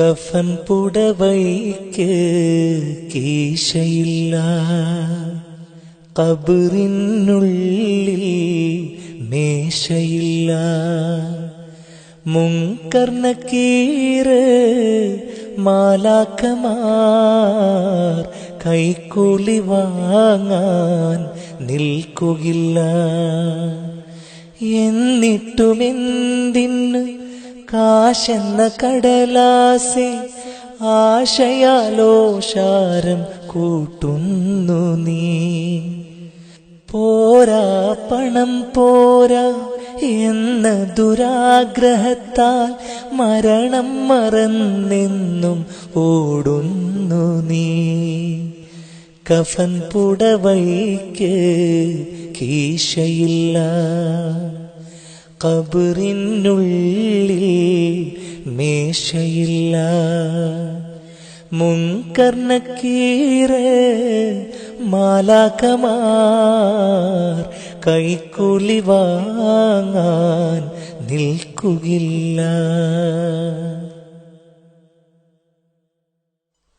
കഫൻ പുടവയ്ക്ക് കീശയില്ല. കബറിനുള്ളിൽ മേശയില്ല. മുങ്കർണ കീറ് മാലാക്കമാർ കൈക്കൂലി വാങ്ങാൻ നിൽക്കുകില്ല എന്നിട്ടുമെന്തിന് കാശെന്ന കടലാസെ ആശയാലോഷാരം കൂട്ടുന്നു നീ. പോരാ പണം പോരാ എന്ന ദുരാഗ്രഹത്താൽ മരണം മറന്നെന്നും ഓടുന്നു നീ. കഫൻ പുടവയ്ക്ക് കീശയില്ല. കബറിനുള്ളിൽ മേശയില്ല. മുൻകർണക്കീറ് മാലാക്കമാർ കൈക്കൂലി വാങ്ങാൻ നിൽക്കുകില്ല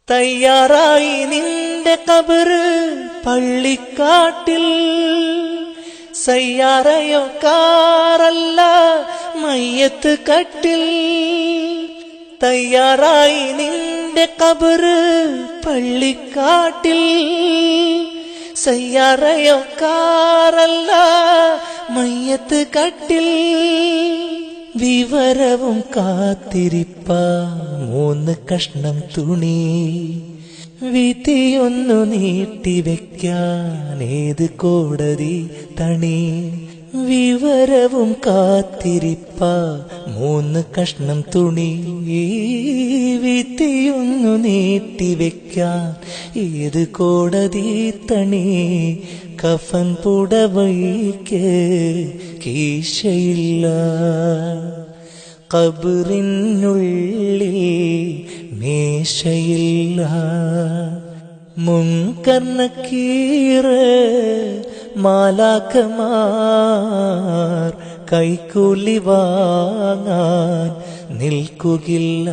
തയ്യാറായി നിന്റെ കബറ് പള്ളിക്കാട്ടിൽ സയ്യാറയോ കാറല്ല മയ്യത്ത് കട്ടിൽ. തയ്യാറായി നിന്റെ കബറ് പള്ളിക്കാട്ടിൽ. സയ്യാറയോ കാറല്ല മയ്യത്ത് കട്ടിൽ. വിവരവും കാത്തിരിപ്പ മൂന്ന് കഷ്ണം തുണി. വിധിയൊന്നു നീട്ടിവെക്കാനേത് കോടതി തണി? വിവരവും കാത്തിരിപ്പ മൂന്ന് കഷ്ണം തുണി. വിധിയൊന്നു നീട്ടിവെക്കാൻ ഏത് കോടതി തണി? കഫൻ പുടവയ്ക്ക് കീശയില്ല. കബറിനുള്ളിൽ മേശയില്ല. മുൻകർണക്കീറ് മാലാക്കമാർ കൈക്കൂലി വാങ്ങാൻ നിൽക്കുകില്ല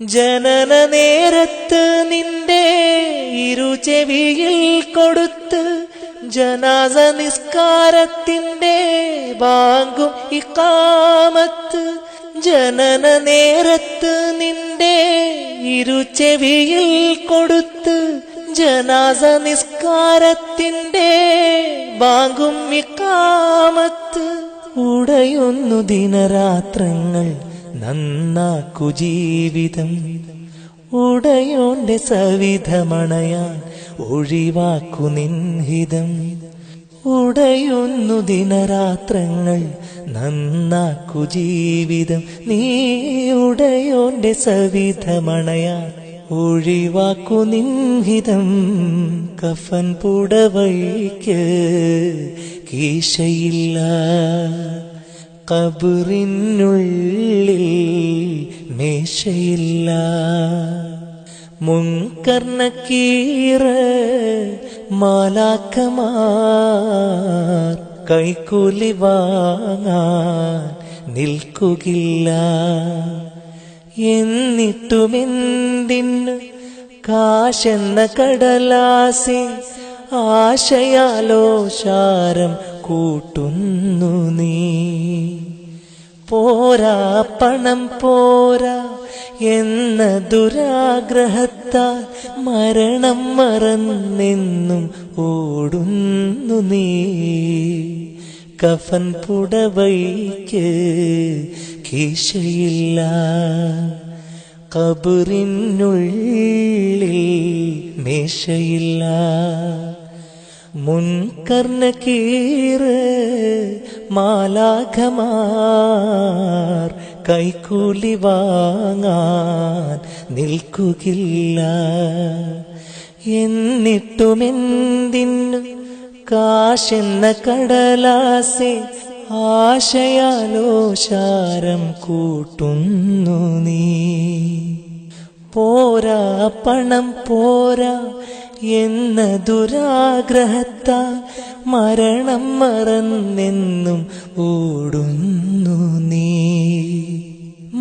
ജനന നേരത്ത് നിന്റെ ഇരുചെവിയിൽ കൊടുത്ത് ജനാസ നിസ്കാരത്തിന്റെ ബാങ്കും ഇക്കാമത്ത്. ജനന നേരത്ത് നിന്റെ ഇരുചെവിയിൽ കൊടുത്ത് ജനാസ നിസ്കാരത്തിന്റെ ബാങ്കും ഇക്കാമത്ത്. ഉടയുന്നു ദിനരാത്രങ്ങൾ നന്നാക്കു ജീവിതം. ഉടയോന്റെ സവിധമണയാൻ ഒഴിവാക്കു നിൻഹിതം. ഉടയുന്നു ദിനരാത്രങ്ങൾ നന്നാക്കു ജീവിതം. നീ ഉടയോന്റെ സവിധമണയാ ഒഴിവാക്കു നിൻഹിതം. കഫൻ പുടവയ്ക്ക് കീശയില്ല. കബറിനുള്ളിൽ മേശയില്ല. മുൻകർണക്കീറ് മാലാക്കമാർ കൈക്കൂലി വാങ്ങാൻ നിൽക്കുകില്ല എന്നിട്ടുമെന്തിന് കാശെന്ന കടലാസി ആശയാലോഷാരം കൂട്ടുന്നു നീ. പോരാ പണം പോരാ എന്ന ദുരാഗ്രഹത്താൽ മരണം മറന്നെന്നും ഓടുന്നു നീ. കഫൻ പുടവയ്ക്ക് കീശയില്ല. കബറിനുള്ളിൽ മേശയില്ല. മുൻകർണ കീറ് മാലാഖമാർ കൈക്കൂലി വാങ്ങാൻ നിൽക്കുകില്ല എന്നിട്ടുമെന്തിനു കാശെന്ന കടലാസെ ആശയാലോഷാരം കൂട്ടുന്നു നീ. പോരാ പണം പോരാ എന്ന ദുരാഗ്രഹത്താൽ മരണം മറന്നെന്നും ഓടുന്നു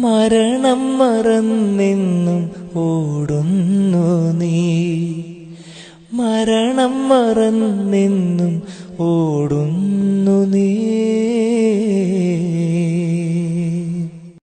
മരണം മറന്നെന്നും ഓടുന്നു നീ. മരണം മറന്നെന്നും ഓടുന്നു നീ.